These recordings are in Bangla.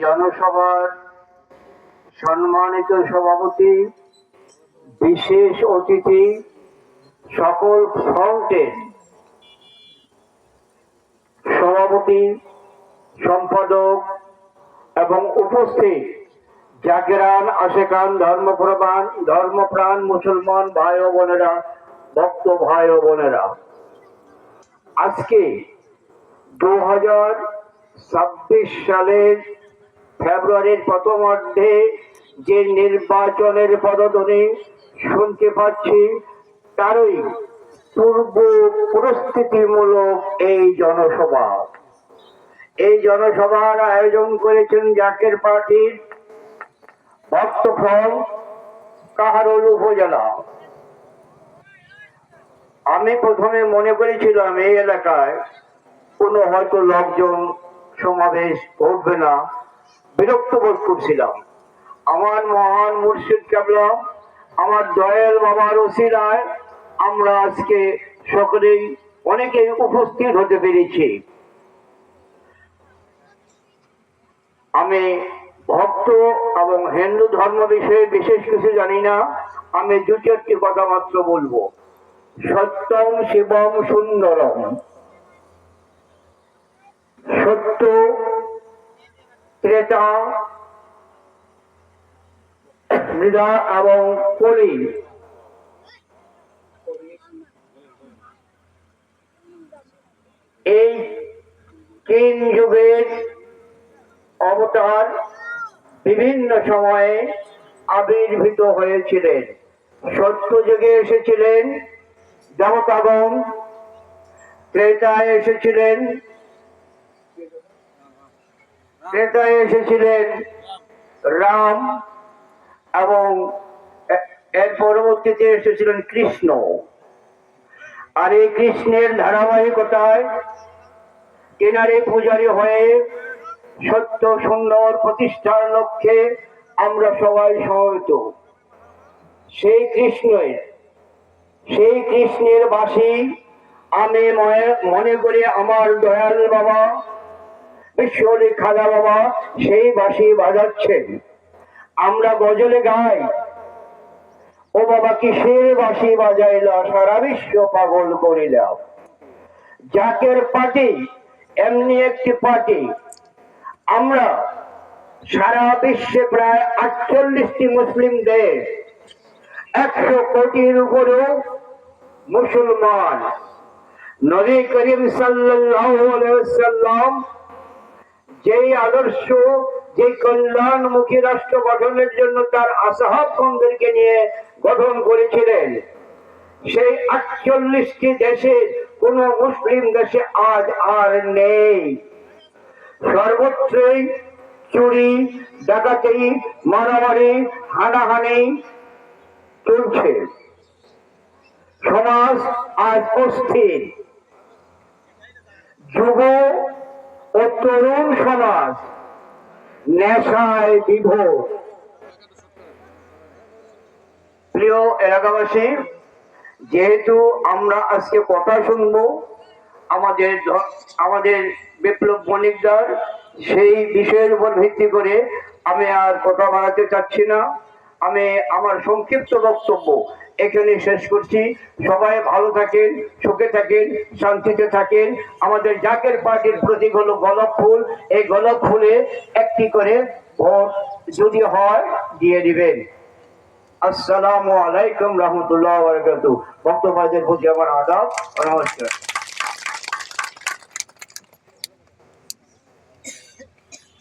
জনসভার সম্মানিত সভাপতি, বিশেষ অতিথি, সকল ফ্রন্টের সভাপতি, সম্পাদক এবং উপস্থিত জাকেরান আশেকান ধর্মপ্রবান ধর্মপ্রাণ মুসলমান ভাই ও বোনেরা, ভক্ত ভাই ও বোনেরা। আজকে দু হাজার ছাব্বিশ সালের ফেব্রুয়ারির প্রথম অর্ধে যে নির্বাচনের পদধ্বনি শুনতে পাচ্ছি, তারই পূর্ব প্রস্তুতিমূলক এই জনসভা। এই জনসভার আয়োজন করেছেন জাকের পার্টির ভক্তফল কাহারোল উপজেলা। আমি প্রথমে মনে করেছিলাম এই এলাকায় কোনো হয়তো লোকজন সমাবেশ ঘটবে না। বিরক্ত বোধ করছিলাম। আমার মহান মুর্শিদ কেবলা আমার দয়াল বাবার ওসিলায় আমরা আজকে সকলেই অনেকেই উপস্থিত হতে পেরেছি। আমি ভক্ত এবং হিন্দু ধর্ম বিষয়ে বিশেষ কিছু জানি না, আমি দু চারটি কথা মাত্র বলব। সত্যম শিবম সুন্দরম সত্য ত্রেতা মৃদা এবং কলি। এই তিন যুগের অবতার বিভিন্ন সময়ে আবির্ভূত হয়েছিলেন। সত্য যুগে এসেছিলেন, দেবতাগণ ত্রেতায় এসেছিলেন ত্রেতায় এসেছিলেন রাম এবং এর পরবর্তীতে এসেছিলেন কৃষ্ণ। আর এই কৃষ্ণের ধারাবাহিকতায় এনারে পূজারী হয়ে সত্য সুন্দর প্রতিষ্ঠার লক্ষ্যে আমরা সবাই সমবেত। সেই কৃষ্ণের সেই কৃষ্ণের বাসী, আমি মনে করি আমার দয়াল বাবা বিশ্বলি খাদা বাবা, সেই বাসি বাজাচ্ছেন। আমরা গজলে গাই। ও বাবা, কিসের সারা বিশ্ব পাগল জাকের এমনি একটি আমরা সারা বিশ্বে প্রায় আটচল্লিশটি মুসলিম দেশ। একশো কোটির উপরেও মুসলমান। নবী করিম সাল্লাম যেই আদর্শ যে কল্যাণমুখী রাষ্ট্র গঠনের জন্য তার আসাহাবগণদেরকে নিয়ে গঠন করেছিলেন। সেই আটচল্লিশটি দেশের কোন মুসলিম দেশে আজ আর নেই। সর্বত্রই চুরি, ডাকাতি, মারামারি, হানাহানি চলছে। সমাজ আজ অস্থির। যুব ও তরুণ নেশায় বিভোর। প্রিয় এলাকাবাসী, যেহেতু আমরা আজকে কথা শুনব, আমাদের আমাদের বিপ্লব বণিকদার সেই বিষয়ের উপর ভিত্তি করে আমি আর কথা বাড়াতে চাচ্ছি না। আমি আমার সংক্ষিপ্ত বক্তব্য এখানে শেষ করছি। সবাই ভালো থাকেন, সুখে থাকেন, শান্তিতে থাকেন। আমাদের জাকের পার্টির প্রতীক হলো গোলাপ ফুল। এই গোলাপ ফুলে একটি করে ভোট যদি হয়, দিয়ে দিবেন। আসসালামু আলাইকুম রহমতুল্লাহ বরকাত বক্তব্যদের প্রতি আমার আদাব নমস্কার।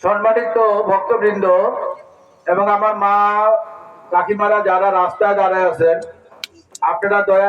সম্মানিত ভক্তবৃন্দ এবং আমার মা কাকিমারা যারা রাস্তায় দাঁড়ায় আছেন আপনারা দয়া